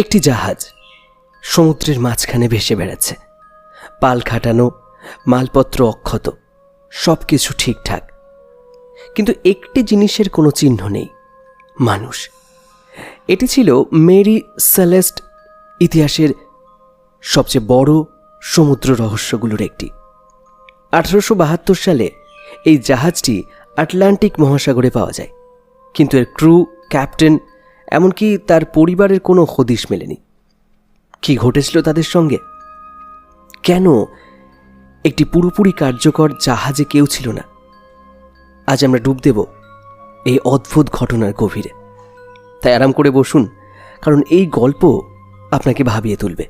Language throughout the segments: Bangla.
একটি জাহাজ সমুদ্রের মাঝখানে ভেসে বেড়াচ্ছে। পাল খাটানো, মালপত্র অক্ষত সব কিছু ঠিকঠাক। কিন্তু একটি জিনিসের কোনো চিহ্ন নেই, মানুষ। এটি ছিল মেরি সেলেস্ট ইতিহাসের সবচেয়ে বড় সমুদ্র রহস্যগুলোর একটি। আঠারোশো বাহাত্তর সালে এই জাহাজটি আটলান্টিক মহাসাগরে পাওয়া যায়, কিন্তু এর ক্রু, ক্যাপ্টেন এমনকি তার পরিবারের কোনো হদিশ মেলেনি। কি ঘটেছিল তাদের সঙ্গে? কেন একটি পুরোপুরি কার্যকর জাহাজে কেউ ছিল না? আজ আমরা ডুব দেব এই অদ্ভুত ঘটনার গভীরে। তাই আরাম করে বসুন, কারণ এই গল্প আপনাকে ভাবিয়ে তুলবে।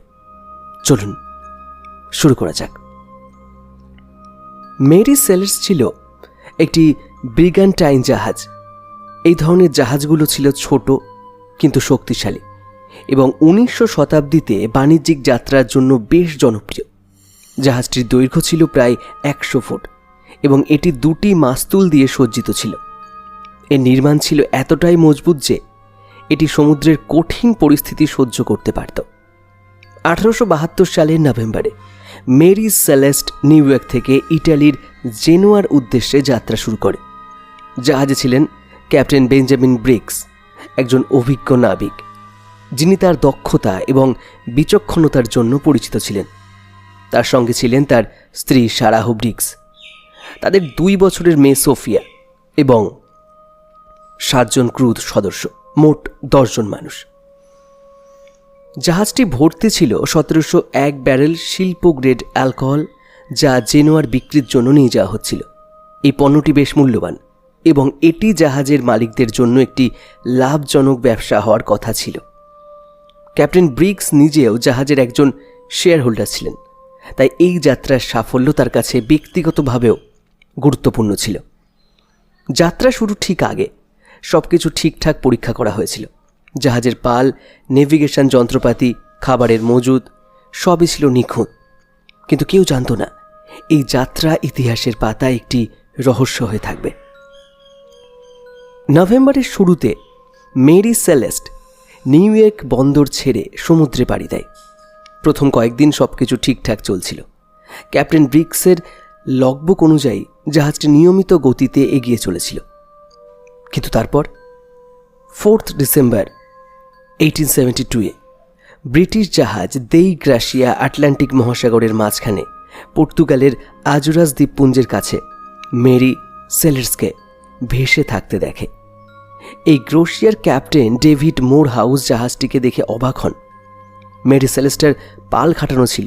চলুন, শুরু করা যাক। মেরি সেলার্স ছিল একটি ব্রিগান্টাইন জাহাজ। এই ধরনের জাহাজগুলো ছিল ছোট কিন্তু শক্তিশালী এবং উনিশশো শতাব্দীতে বাণিজ্যিক যাত্রার জন্য বেশ জনপ্রিয়। জাহাজটির দৈর্ঘ্য ছিল প্রায় একশো ফুট এবং এটি দুটি মাস্তুল দিয়ে সজ্জিত ছিল। এর নির্মাণ ছিল এতটাই মজবুত যে এটি সমুদ্রের কঠিন পরিস্থিতি সহ্য করতে পারত। আঠারোশো বাহাত্তর সালের নভেম্বরে মেরি সেলেস্ট নিউ ইয়র্ক থেকে ইটালির জেনোয়ার উদ্দেশ্যে যাত্রা শুরু করে। জাহাজে ছিলেন ক্যাপ্টেন বেঞ্জামিন ব্রিক্স একজন অভিজ্ঞ নাবিক, যিনি তার দক্ষতা এবং বিচক্ষণতার জন্য পরিচিত ছিলেন। তার সঙ্গে ছিলেন তার স্ত্রী সারাহ ব্রিক্স তাদের দুই বছরের মেয়ে সোফিয়া এবং সাতজন ক্রুদ সদস্য, মোট দশজন মানুষ। জাহাজটি ভর্তি ছিল সতেরোশো এক ব্যারেল শিল্প গ্রেড অ্যালকোহল, যা জেনোয়ার বিক্রির জন্য নিয়ে যাওয়া হচ্ছিল। এই পণ্যটি বেশ মূল্যবান। এবং এটি জাহাজের মালিকদের জন্য একটি লাভজনক ব্যবসা হওয়ার কথা ছিল। ক্যাপ্টেন ব্রিক্স নিজেও জাহাজের একজন শেয়ার হোল্ডার ছিলেন, তাই এই যাত্রার সাফল্য তার কাছে ব্যক্তিগতভাবেও গুরুত্বপূর্ণ ছিল। যাত্রা শুরু ঠিক আগে সব কিছু ঠিকঠাক পরীক্ষা করা হয়েছিল। জাহাজের পাল, নেভিগেশন যন্ত্রপাতি, খাবারের মজুদ, সবই ছিল নিখুঁত। কিন্তু কেউ জানতো না, এই যাত্রা ইতিহাসের পাতায় একটি রহস্য হয়ে থাকবে। নভেম্বরের শুরুতে মেরি সেলেস্ট নিউ ইয়র্ক বন্দর ছেড়ে সমুদ্রে পাড়ি দেয়। প্রথম কয়েকদিন সব কিছু ঠিকঠাক চলছিল। ক্যাপ্টেন ব্রিক্সের লগবুক অনুযায়ী জাহাজটি নিয়মিত গতিতে এগিয়ে চলেছিল। কিন্তু তারপর ফোর্থ ডিসেম্বর এইটিন সেভেন্টি টুয়ে ব্রিটিশ জাহাজ দেই গ্রাসিয়া আটলান্টিক মহাসাগরের মাঝখানে পর্তুগালের আজুরাস দ্বীপপুঞ্জের কাছে মেরি সেলার্সকে ভেসে থাকতে দেখে। এই গ্রোশিয়ার ক্যাপ্টেন ডেভিড মোর হাউস জাহাজটিকে দেখে অবাক হন। মেরি সেলেস্টার পাল খাটানো ছিল,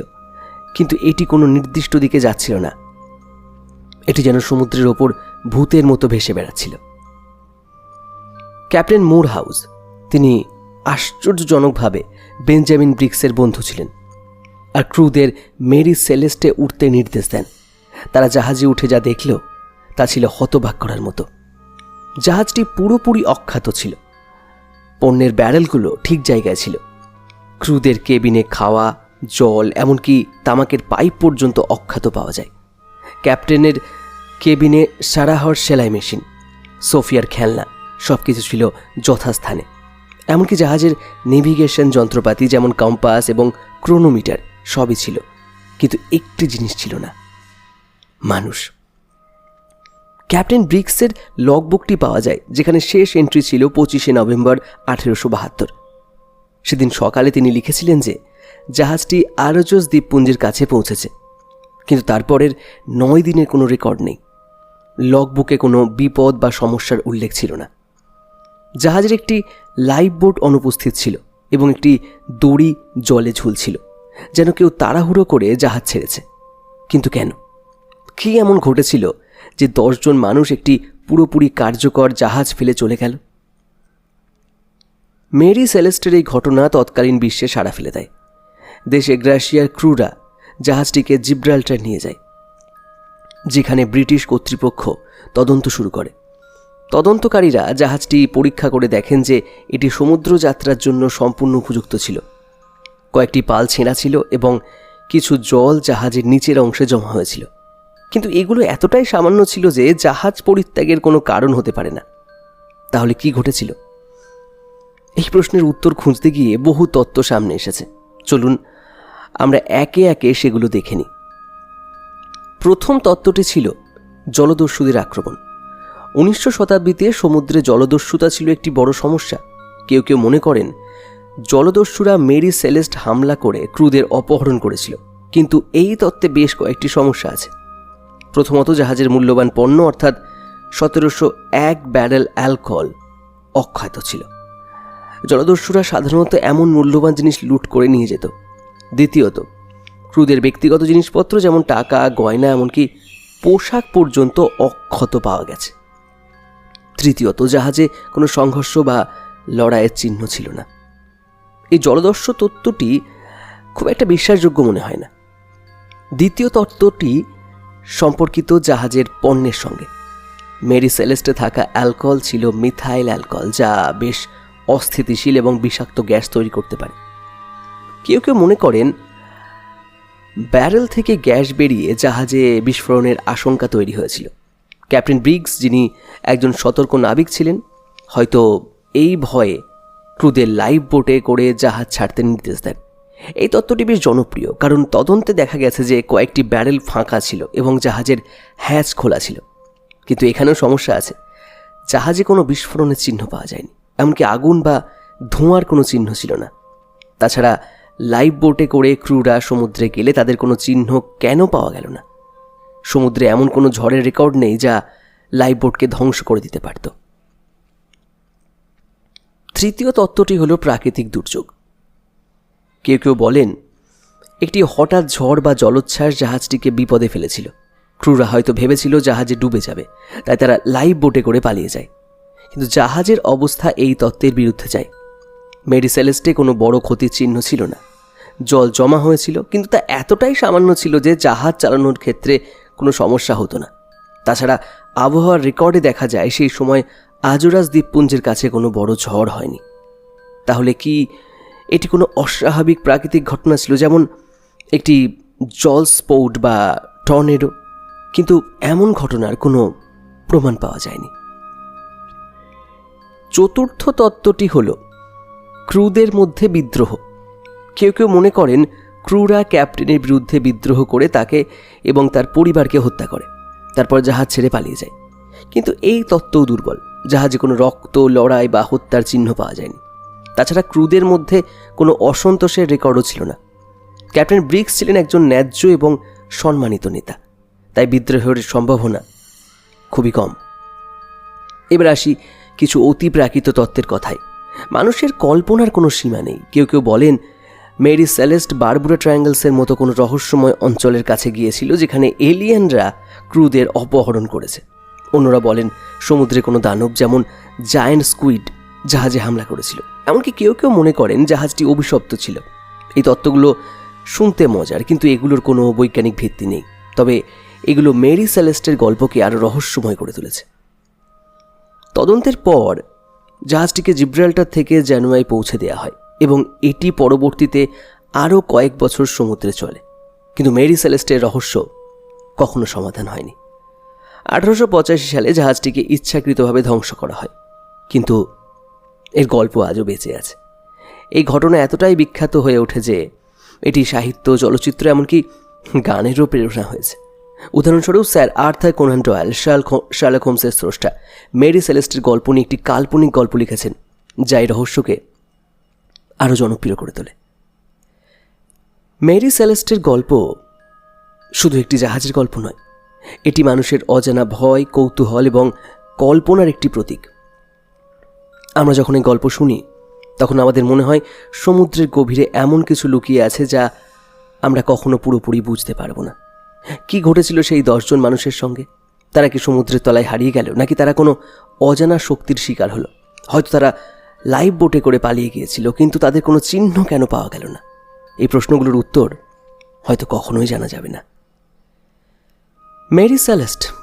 কিন্তু এটি কোনো নির্দিষ্ট দিকে যাচ্ছিল না। এটি যেন সমুদ্রের ওপর ভূতের মতো ভেসে বেড়াচ্ছিল। ক্যাপ্টেন মোর হাউস তিনি আশ্চর্যজনকভাবে বেঞ্জামিন ব্রিক্সের বন্ধু ছিলেন আর ক্রুদের মেরি সেলেস্টে উঠতে নির্দেশ দেন। তারা জাহাজে উঠে যা দেখল, তা ছিল হতবাক করার মতো। জাহাজটি পুরোপুরি অখ্যাত ছিল। পণ্যের ব্যারেলগুলো ঠিক জায়গায় ছিল। ক্রুদের কেবিনে খাওয়া, জল, এমনকি তামাকের পাইপ পর্যন্ত অখ্যাত পাওয়া যায়। ক্যাপ্টেনের কেবিনে সারাহর সেলাই মেশিন, সোফিয়ার খেলনা সব কিছু ছিল যথাস্থানে। এমনকি জাহাজের নেভিগেশন যন্ত্রপাতি যেমন কম্পাস এবং ক্রোনোমিটার সবই ছিল, কিন্তু একটি জিনিস ছিল না, মানুষ। ক্যাপ্টেন ব্রিক্সের লগবুকটি পাওয়া যায়, যেখানে শেষ এন্ট্রি ছিল পঁচিশে নভেম্বর আঠেরোশো বাহাত্তর। সেদিন সকালে তিনি লিখেছিলেন যে, জাহাজটি আরজস দ্বীপপুঞ্জের কাছে পৌঁছেছে, কিন্তু তারপরের নয় দিনের কোনো রেকর্ড নেই। লগবুকে কোনো বিপদ বা সমস্যার উল্লেখ ছিল না। জাহাজের একটি লাইফ বোট অনুপস্থিত ছিল এবং একটি দড়ি জলে ঝুলছিল, যেন কেউ তাড়াহুড়ো করে জাহাজ ছেড়েছে। কিন্তু কেন? কী এমন ঘটেছিল যে দশজন মানুষ একটি পুরোপুরি কার্যকর জাহাজ ফেলে চলে গেল। মেরি সেলেস্টের এই ঘটনা তৎকালীন বিশ্বে সাড়া ফেলে দেয়। দেশে গ্রাসিয়ার ক্রুরা জাহাজটিকে জিব্রাল্টার নিয়ে যায়, যেখানে ব্রিটিশ কর্তৃপক্ষ তদন্ত শুরু করে। তদন্তকারীরা জাহাজটি পরীক্ষা করে দেখেন যে এটি সমুদ্র যাত্রার জন্য সম্পূর্ণ উপযুক্ত ছিল। কয়েকটি পাল ছেঁড়া ছিল এবং কিছু জল জাহাজের নিচের অংশে জমা হয়েছিল। কিন্তু এগুলো এতটাই সামান্য ছিল যে জাহাজ পরিত্যাগের কোনো কারণ হতে পারে না। তাহলে কি ঘটেছিল? এই প্রশ্নের উত্তর খুঁজতে গিয়ে বহু তত্ত্ব সামনে এসেছে। চলুন, আমরা একে একে সেগুলো দেখে নিই। প্রথম তত্ত্বটি ছিল জলদস্যুদের আক্রমণ। উনিশশো শতাব্দীতে সমুদ্রে জলদস্যুতা ছিল একটি বড় সমস্যা। কেউ কেউ মনে করেন, জলদস্যুরা মেরি সেলেস্ট হামলা করে ক্রুদের অপহরণ করেছিল। কিন্তু এই তত্ত্বে বেশ কয়েকটি সমস্যা আছে। প্রথমত জাহাজের মূল্যবান পণ্য, অর্থাৎ সতেরোশো এক ব্যারেল অ্যালকোহল অক্ষত ছিল। জলদস্যুরা সাধারণত এমন মূল্যবান জিনিস লুট করে নিয়ে যেত। দ্বিতীয়ত, ক্রুদের ব্যক্তিগত জিনিসপত্র যেমন টাকা, গয়না, এমনকি পোশাক পর্যন্ত অক্ষত পাওয়া গেছে। তৃতীয়ত, জাহাজে কোনো সংঘর্ষ বা লড়াইয়ের চিহ্ন ছিল না। এই জলদস্যু তত্ত্বটি খুব একটা বিশ্বাসযোগ্য মনে হয় না। দ্বিতীয় তত্ত্বটি সম্পর্কিত জাহাজের পণ্যের সঙ্গে। মেরি সেলেস্টে থাকা অ্যালকোহল ছিল মিথাইল অ্যালকোহল, যা বেশ অস্থিতিশীল এবং বিষাক্ত গ্যাস তৈরি করতে পারে। কেউ কেউ মনে করেন, ব্যারেল থেকে গ্যাস বেরিয়ে জাহাজে বিস্ফোরণের আশঙ্কা তৈরি হয়েছিল। ক্যাপ্টেন ব্রিগস, যিনি একজন সতর্ক নাবিক ছিলেন, হয়তো এই ভয়ে ক্রুদের লাইভ বোটে করে জাহাজ ছাড়তে নির্দেশ দেন। এই তত্ত্বটি বেশ জনপ্রিয়, কারণ তদন্তে দেখা গেছে যে কয়েকটি ব্যারেল ফাঁকা ছিল এবং জাহাজের হ্যাচ খোলা ছিল। কিন্তু এখানেও সমস্যা আছে। জাহাজে কোনো বিস্ফোরণের চিহ্ন পাওয়া যায়নি, এমনকি আগুন বা ধোঁয়ার কোনো চিহ্ন ছিল না। তাছাড়া লাইভ বোটে করে ক্রুরা সমুদ্রে গেলে তাদের কোনো চিহ্ন কেন পাওয়া গেল না? সমুদ্রে এমন কোনো ঝড়ের রেকর্ড নেই যা লাইভ বোটকে ধ্বংস করে দিতে পারত। তৃতীয় তত্ত্বটি হলো প্রাকৃতিক দুর্যোগ। কেউ কেউ বলেন, একটি হঠাৎ ঝড় বা জলোচ্ছ্বাস জাহাজটিকে বিপদে ফেলেছিল। ক্রুরা হয়তো ভেবেছিল জাহাজে ডুবে যাবে, তাই তারা লাইভ বোটে করে পালিয়ে যায়। কিন্তু জাহাজের অবস্থা এই তত্ত্বের বিরুদ্ধে যায়। মেডিসেলেস্টে কোনো বড় ক্ষতির চিহ্ন ছিল না। জল জমা হয়েছিল, কিন্তু তা এতটাই সামান্য ছিল যে জাহাজ চালানোর ক্ষেত্রে কোনো সমস্যা হতো না। তাছাড়া আবহাওয়ার রেকর্ডে দেখা যায়, সেই সময় আজরাজ দ্বীপপুঞ্জের কাছে কোনো বড় ঝড় হয়নি। তাহলে কি এটি কোনো অস্বাভাবিক প্রাকৃতিক ঘটনা ছিল, যেমন একটি জল স্পোর্ট বা টর্নেডো। কিন্তু এমন ঘটনার কোনো প্রমাণ পাওয়া যায়নি। চতুর্থ তত্ত্বটি হল ক্রুদের মধ্যে বিদ্রোহ। কেউ কেউ মনে করেন ক্রুরা ক্যাপ্টেনের বিরুদ্ধে বিদ্রোহ করে তাকে এবং তার পরিবারকে হত্যা করে, তারপর জাহাজ ছেড়ে পালিয়ে যায়। কিন্তু এই তত্ত্বও দুর্বল, জাহাজে কোনো রক্ত, লড়াই বা হত্যার চিহ্ন পাওয়া যায়নি। তাছাড়া ক্রুদের মধ্যে কোনো অসন্তোষের রেকর্ডও ছিল না। ক্যাপ্টেন ব্রিক্স ছিলেন একজন ন্যায্য এবং সম্মানিত নেতা, তাই বিদ্রোহের সম্ভাবনা খুবই কম। এবার আসি কিছু অতিপ্রাকৃত তত্ত্বের কথায়। মানুষের কল্পনার কোনো সীমা নেই। কেউ কেউ বলেন, মেরি সেলেস্ট বারবুরা ট্রায়াঙ্গেলসের মতো কোনো রহস্যময় অঞ্চলের কাছে গিয়েছিল যেখানে এলিয়েনরা ক্রুদের অপহরণ করেছে। অন্যরা বলেন, সমুদ্রে কোনো দানব যেমন জায়ান্ট স্কুইড জাহাজে হামলা করেছিল। এমনকি কেউ কেউ মনে করেন জাহাজটি অভিশপ্ত ছিল। এই তত্ত্বগুলো শুনতে মজার, কিন্তু এগুলোর কোনো বৈজ্ঞানিক ভিত্তি নেই। তবে এগুলো মেরি সেলেস্টের গল্পকে আরও রহস্যময় করে তুলেছে। তদন্তের পর জাহাজটিকে জিব্রাল্টার থেকে জানুয়ায় পৌঁছে দেওয়া হয় এবং এটি পরবর্তীতে আরও কয়েক বছর সমুদ্রে চলে। কিন্তু মেরি সেলেস্টের রহস্য কখনো সমাধান হয়নি। আঠারোশো পঁচাশি সালে জাহাজটিকে ইচ্ছাকৃতভাবে ধ্বংস করা হয়। কিন্তু এর গল্প আজও বেঁচে আছে। এই ঘটনা এতটাই বিখ্যাত হয়ে ওঠে যে এটি সাহিত্য, চলচ্চিত্র, এমনকি গানেরও প্রেরণা হয়েছে। উদাহরণস্বরূপ স্যার আর্থার কোনান ডয়েল শাল শার্লক হোমসের স্রষ্টা মেরি সেলেস্টের গল্প নিয়ে একটি কাল্পনিক গল্প লিখেছেন, যা এই রহস্যকে আরও জনপ্রিয় করে তোলে। মেরি সেলেস্টের গল্প শুধু একটি জাহাজের গল্প নয়, এটি মানুষের অজানা ভয়, কৌতূহল এবং কল্পনার একটি প্রতীক। আমরা যখন এই গল্প শুনি, তখন আমাদের মনে হয় সমুদ্রের গভীরে এমন কিছু লুকিয়ে আছে যা আমরা কখনো পুরোপুরি বুঝতে পারব না। কি ঘটেছিল সেই দশজন মানুষের সঙ্গে? তারা কি সমুদ্রের তলায় হারিয়ে গেল, নাকি তারা কোনো অজানা শক্তির শিকার হলো? হয়তো তারা লাইভ বোটে করে পালিয়ে গিয়েছিল, কিন্তু তাদের কোনো চিহ্ন কেন পাওয়া গেল না? এই প্রশ্নগুলোর উত্তর হয়তো কখনোই জানা যাবে না। মেরি স্যালেস্ট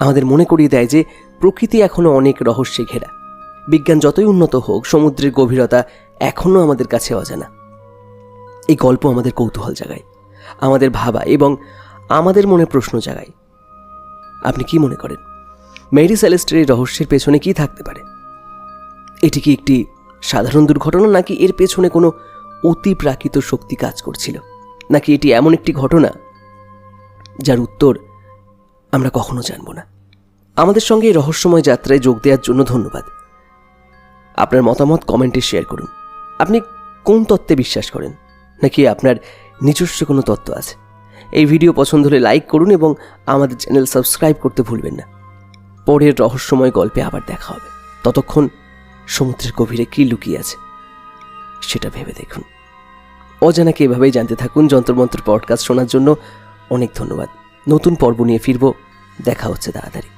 আমাদের মনে করিয়ে দেয় যে প্রকৃতি এখনও অনেক রহস্যে ঘেরা। বিজ্ঞান যতই উন্নত হোক, সমুদ্রের গভীরতা এখনও আমাদের কাছে অজানা। এই গল্প আমাদের কৌতূহল জাগায়, আমাদের ভাবা এবং আমাদের মনে প্রশ্ন জাগায়। আপনি কি মনে করেন, মেরি সেলেস্টের এই রহস্যের পেছনে কি থাকতে পারে? এটি কি একটি সাধারণ দুর্ঘটনা, নাকি এর পেছনে কোনো অতি প্রাকৃত শক্তি কাজ করছিল? নাকি এটি এমন একটি ঘটনা যার উত্তর আমরা কখনো জানব না? আমাদের সঙ্গে এই রহস্যময় যাত্রায় যোগ দেওয়ার জন্য ধন্যবাদ। আপনার মতামত কমেন্টে শেয়ার করুন। আপনি কোন তত্ত্বে বিশ্বাস করেন? নাকি আপনার নিজস্ব কোনো তত্ত্ব আছে? এই ভিডিও পছন্দ হলে লাইক করুন এবং আমাদের চ্যানেল সাবস্ক্রাইব করতে ভুলবেন না। পরের রহস্যময় গল্পে আবার দেখা হবে। ততক্ষণ সমুদ্রের গভীরে কী লুকিয়ে আছে, সেটা ভেবে দেখুন। অজানাকে এভাবেই জানতে থাকুন যন্ত্রমন্ত্র পডকাস্ট শোনার জন্য। অনেক ধন্যবাদ। নতুন পর্ব নিয়ে ফিরব। দেখা হচ্ছে তাড়াতাড়ি।